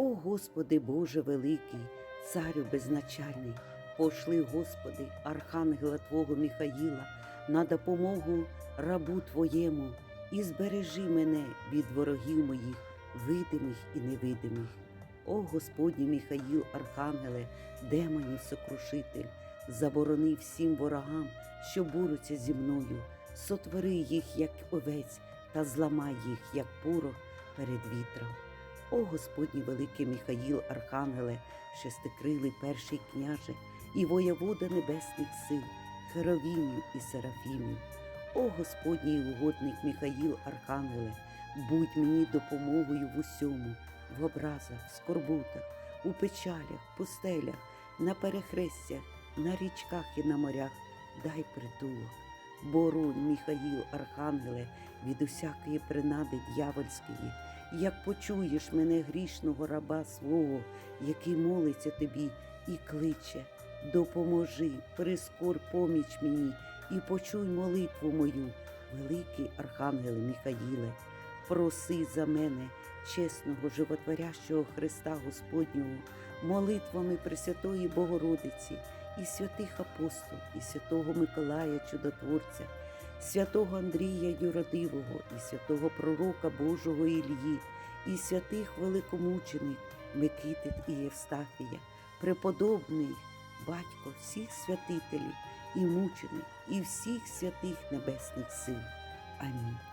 О Господи Боже великий, царю безначальний, пошли, Господи, архангела Твого Михаїла на допомогу рабу Твоєму і збережи мене від ворогів моїх, видимих і невидимих. О Господній Михаїл, Архангеле, демонів сокрушитель, заборони всім ворогам, що борються зі мною, сотвори їх, як овець, та зламай їх, як порох перед вітром. О Господній великий Михаїл, Архангеле, шестикрилий перший княже і воєвода небесних сил, Херовімів і Серафімів. О Господній угодник Михаїл, Архангеле, будь мені допомогою в усьому, в образах, в скорбутах, у печалях, пустелях, на перехрестях, на річках і на морях, дай притулок. Боронь, Михаїл, Архангеле, від усякої принади дьявольської, як почуєш мене грішного раба свого, який молиться тобі і кличе, допоможи, прискор поміч мені і почуй молитву мою, великий Архангеле Михаїле, проси за мене, чесного, животворящого Христа Господнього, молитвами Пресвятої Богородиці і святих апостол, і святого Миколая Чудотворця, святого Андрія Юродивого, і святого Пророка Божого Ілії, і святих великомучених Микити і Євстафія, преподобний батько всіх святителів і мучених, і всіх святих небесних сил. Амінь.